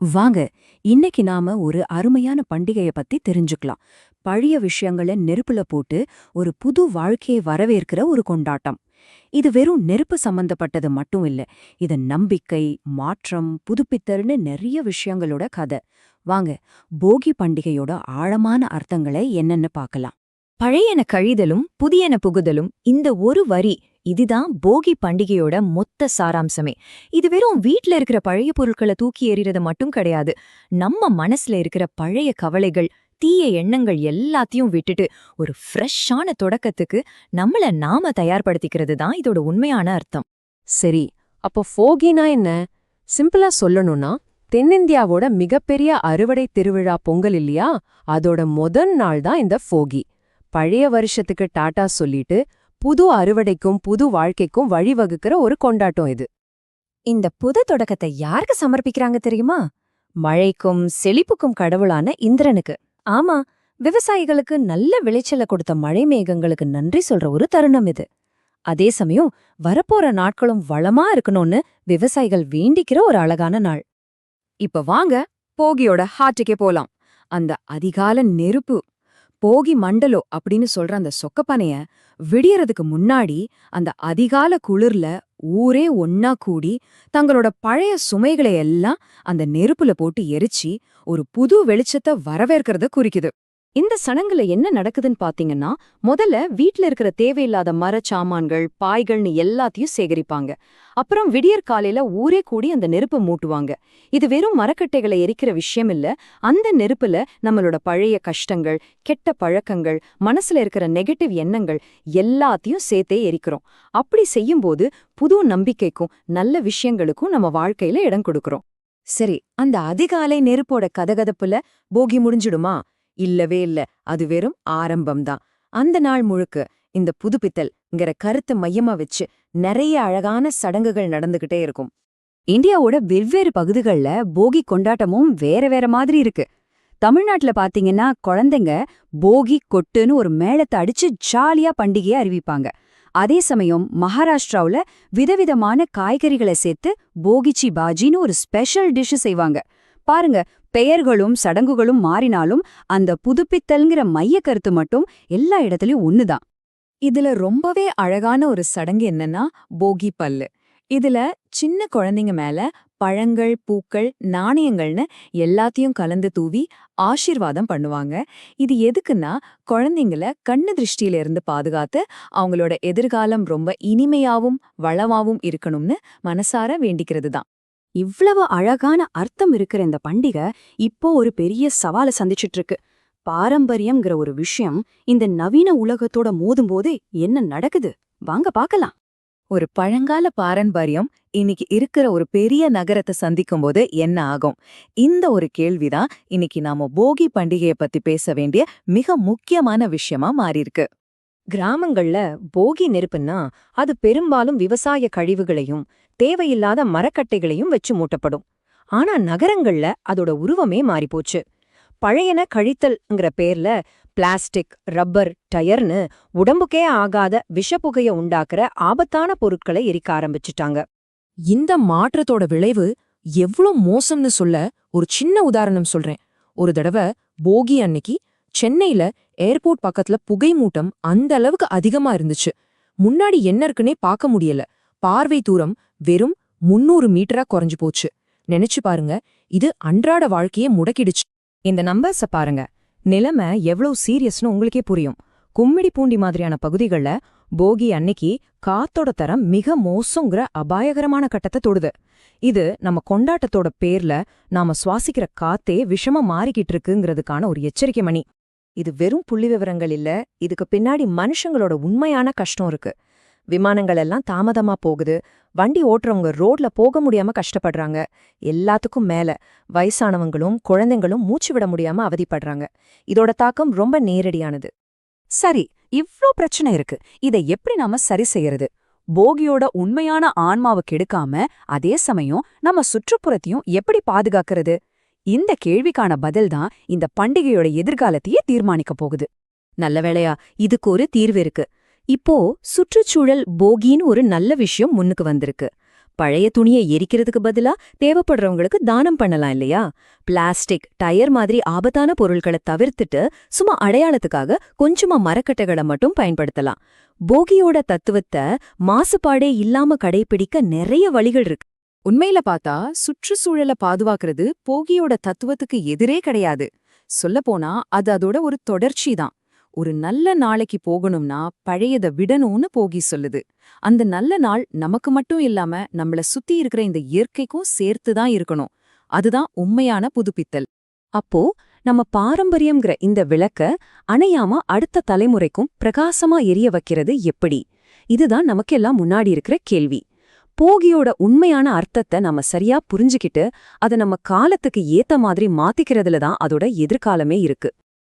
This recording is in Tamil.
வாங்க இன்னைக்கு நாம ஒரு அருமையான பண்டிகைய பத்தி தெரிஞ்சுக்கலாம். பழைய விஷயங்கள நெருப்புல போட்டு ஒரு புது வாழ்க்கையை வரவேற்கிற ஒரு கொண்டாட்டம். இது வெறும் நெருப்பு சம்பந்தப்பட்டது மட்டும் இல்ல இது நம்பிக்கை மாற்றம் புதுப்பித்தல்னு நிறைய விஷயங்களோட கதை. வாங்க போகி பண்டிகையோட ஆழமான அர்த்தங்களை என்னன்னு பார்க்கலாம். பழையன கழிதலும் புதியன புகுதலும் இந்த ஒரு வரி இதுதான் போகி பண்டிகையோட மொத்த சாராம்சமே. இது வெறும் வீட்ல இருக்கிற பழைய பொருட்களை தூக்கி எறிறது மட்டும் கிடையாது. நம்ம மனசுல இருக்கிற பழைய கவலைகள் தீய எண்ணங்கள் எல்லாத்தையும் விட்டுட்டு ஒரு ஃப்ரெஷ்ஷான தொடக்கத்துக்கு நம்மள நாம தயார்படுத்திக்கிறது தான் இதோட உண்மையான அர்த்தம். சரி அப்போ ஃபோகினா என்ன? சிம்பிளா சொல்லணும்னா தென்னிந்தியாவோட மிகப்பெரிய அறுவடை திருவிழா பொங்கல் இல்லையா? அதோட முதல் நாள் தான் இந்த ஃபோகி பழைய வருஷத்துக்கு டாடா சொல்லிட்டு புது அறுவடைக்கும் புது வாழ்க்கைக்கும் வழிவகுக்கிற ஒரு கொண்டாட்டம் இது. இந்த புது தொடக்கத்தை யாருக்கு சமர்ப்பிக்கிறாங்க தெரியுமா? மழைக்கும் செழிப்புக்கும் கடவுளான இந்திரனுக்கு. ஆமா விவசாயிகளுக்கு நல்ல விளைச்சல கொடுத்த மழை மேகங்களுக்கு நன்றி சொல்ற ஒரு தருணம் இது. அதே சமயம் வரப்போற நாட்களும் வளமா இருக்கணும்னு விவசாயிகள் வேண்டிக்கிற ஒரு அழகான நாள். இப்ப வாங்க போகியோட ஹார்ட்டுக்கே போலாம். அந்த அதிகால நெருப்பு. போகி மண்டலோ அப்படின்னு சொல்ற அந்த சொக்கப்பானைய விடியறதுக்கு முன்னாடி அந்த அதிகால குளிர்ல ஊரே ஒன்னா கூடி தங்களோட பழைய சுமைகளை எல்லாம் அந்த நெருப்புல போட்டு எரிச்சு ஒரு புது வெளிச்சத்தை வரவேற்கிறத குறிக்குது. இந்த சடங்குல என்ன நடக்குதுன்னு பாத்தீங்கன்னா முதல்ல வீட்ல இருக்கிற தேவையில்லாத மர சாமான்கள் பாய்கள்னு எல்லாத்தையும் சேகரிப்பாங்க. அப்புறம் விடியற் காலையில ஊரே கூடி அந்த நெருப்பை மூட்டுவாங்க. இது வெறும் மரக்கட்டைகளை எரிக்கிற விஷயம் இல்ல அந்த நெருப்புல நம்மளோட பழைய கஷ்டங்கள் கெட்ட பழக்கங்கள் மனசுல இருக்கிற நெகட்டிவ் எண்ணங்கள் எல்லாத்தையும் சேர்த்தே எரிக்கிறோம். அப்படி செய்யும்போது புது நம்பிக்கைக்கும் நல்ல விஷயங்களுக்கும் நம்ம வாழ்க்கையில இடம் கொடுக்கறோம். சரி அந்த அதிகாலை நெருப்போட கதகதப்புல போகி முடிஞ்சிடுமா? இல்லவே இல்ல. அது வெறும் ஆரம்பம்தான் அந்த நாள் முழுக்க இந்த புதுப்பித்தல்ங்கிற கருத்தை மையமா வச்சு நிறைய அழகான சடங்குகள் நடந்துகிட்டே இருக்கும். இந்தியாவோட வெவ்வேறு பகுதிகள்ல போகி கொண்டாட்டமும் வேற வேற மாதிரி இருக்கு. தமிழ்நாட்டுல பாத்தீங்கன்னா குழந்தைங்க போகி கொட்டுன்னு ஒரு மேளத்தை அடிச்சு ஜாலியா பண்டிகையை அறிவிப்பாங்க. அதே சமயம் மகாராஷ்டிராவுல விதவிதமான காய்கறிகளை சேர்த்து போகிச்சி பாஜின்னு ஒரு ஸ்பெஷல் டிஷ்ஷு செய்வாங்க. பாருங்க பெயர்களும் சடங்குகளும் மாறினாலும் அந்த புதுப்பித்தல்ங்கிற மைய கருத்து மட்டும் எல்லா இடத்துலயும் ஒண்ணுதான். இதுல ரொம்பவே அழகான ஒரு சடங்கு என்னன்னா போகி பல்லு. இதுல சின்ன குழந்தைங்க மேல பழங்கள் பூக்கள் நாணயங்கள்னு எல்லாத்தையும் கலந்து தூவி ஆசீர்வாதம் பண்ணுவாங்க. இது எதுக்குன்னா குழந்தைங்கள கண்ணு திருஷ்டியில இருந்து பாதுகாத்து அவங்களோட எதிர்காலம் ரொம்ப இனிமையாவும் வளமாவும் இருக்கணும்னு மனசார வேண்டிக்கிறது தான் இவ்வளவு அழகான அர்த்தம் இருக்கிற இந்த பண்டிகை இப்போ ஒரு பெரிய சவாலை சந்திச்சிட்டு இருக்கு பாரம்பரியம்ங்கிற ஒரு விஷயம் இந்த நவீன உலகத்தோட மோதும்போதே என்ன நடக்குது? வாங்க பார்க்கலாம். ஒரு பழங்கால பாரம்பரியம் இன்னைக்கு இருக்கிற ஒரு பெரிய நகரத்தை சந்திக்கும் போது என்ன ஆகும்? இந்த ஒரு கேள்விதான் இன்னைக்கு நாம போகி பண்டிகைய பத்தி பேச வேண்டிய மிக முக்கியமான விஷயமா மாறியிருக்கு. கிராமங்கள்ல போகி நெருப்புன்னா அது பெரும்பாலும் விவசாய கழிவுகளையும் தேவையில்லாத மரக்கட்டைகளையும் வச்சு மூட்டப்படும். ஆனா நகரங்கள்ல அதோட உருவமே மாறிப்போச்சு. பழையன கழித்தல்ங்கிற பேர்ல பிளாஸ்டிக் ரப்பர் டயர்னு உடம்புக்கே ஆகாத விஷப்புகைய உண்டாக்குற ஆபத்தான பொருட்களை எரிக்க ஆரம்பிச்சுட்டாங்க. இந்த மாற்றத்தோட விளைவு எவ்ளோ மோசம்னு சொல்ல ஒரு சின்ன உதாரணம் சொல்றேன். ஒரு தடவை போகி அன்னைக்கு சென்னையில ஏர்போர்ட் பக்கத்துல புகை மூட்டம் அந்த அளவுக்கு அதிகமா இருந்துச்சு. முன்னாடி என்ன இருக்குன்னே பார்க்க முடியல. பார்வை தூரம் வெறும் முன்னூறு மீட்டரா குறைஞ்சு போச்சு. நினைச்சு பாருங்க இது அன்றாட வாழ்க்கையை முடக்கிடுச்சு. இந்த நம்பர்ஸ பாருங்க. நிலைமை எவ்வளவு சீரியஸ்னு உங்களுக்கே புரியும். கும்மிடி பூண்டி மாதிரியான பகுதிகள்ல போகி அன்னைக்கு காத்தோட தரம் மிக மோசங்கிற அபாயகரமான கட்டத்தை தொடுது. இது நம்ம கொண்டாட்டத்தோட பேர்ல நாம சுவாசிக்கிற காத்தே விஷமா மாறிக்கிட்டு இருக்குங்கிறதுக்கான ஒரு எச்சரிக்கை மணி. இது வெறும் புள்ளி விவரங்கள் இல்ல இதுக்கு பின்னாடி மனுஷங்களோட உண்மையான கஷ்டம் இருக்கு. விமானங்கள் எல்லாம் தாமதமா போகுது. வண்டி ஓட்டுறவங்க ரோட்ல போக முடியாம கஷ்டப்படுறாங்க. எல்லாத்துக்கும் மேல வயசானவங்களும் குழந்தைங்களும் மூச்சு விட முடியாம அவதிப்படுறாங்க. இதோட தாக்கம் ரொம்ப நேரடியானது. சரி இவ்ளோ பிரச்சனை இருக்கு. இதை எப்படி நாம சரி செய்யறது? போகியோட உண்மையான ஆன்மாவை கெடுக்காம அதே சமயம் நம்ம சுற்றுப்புறத்தையும் எப்படி பாதுகாக்கிறது? இந்த கேள்விக்கான பதில்தான் இந்த பண்டிகையோட எதிர்காலத்தையே தீர்மானிக்க போகுது. நல்ல வேளையா இதுக்கு ஒரு தீர்வு இருக்கு. இப்போ சுற்றுச்சூழல் போகின்னு ஒரு நல்ல விஷயம் முன்னுக்கு வந்திருக்கு. பழைய துணியை எரிக்கிறதுக்கு பதிலா தேவைப்படுறவங்களுக்கு தானம் பண்ணலாம் இல்லையா? பிளாஸ்டிக் டயர் மாதிரி ஆபத்தான பொருட்களை தவிர்த்துட்டு சும்மா அடையாளத்துக்காக கொஞ்சமா மரக்கட்டைகளை மட்டும் பயன்படுத்தலாம். போகியோட தத்துவத்தை மாசுபாடே இல்லாம கடைபிடிக்க நிறைய வழிகள் இருக்கு. உண்மையில பார்த்தா சுற்றுச்சூழலை பாதுகாக்கிறது போகியோட தத்துவத்துக்கு எதிரே கிடையாது. சொல்லப்போனா அது அதோட ஒரு தொடர்ச்சி தான் ஒரு நல்ல நாளைக்கு போகணும்னா பழையத விடணும்னு போகி சொல்லுது. அந்த நல்ல நாள் நமக்கு மட்டும் இல்லாம நம்மள சுத்தி இருக்கிற இந்த இயற்கைக்கும் சேர்த்து தான் இருக்கணும். அதுதான் உண்மையான புதுப்பித்தல். அப்போ நம்ம பாரம்பரியம்ங்கிற இந்த விளக்க அணையாம அடுத்த தலைமுறைக்கும் பிரகாசமா எரிய வைக்கிறது எப்படி? இதுதான் நமக்கெல்லாம் முன்னாடி இருக்கிற கேள்வி. போகியோட உண்மையான அர்த்தத்தை நம்ம சரியா புரிஞ்சுக்கிட்டு அதை நம்ம காலத்துக்கு ஏத்த மாதிரி மாத்திக்கிறதுல தான் அதோட எதிர்காலமே இருக்கு.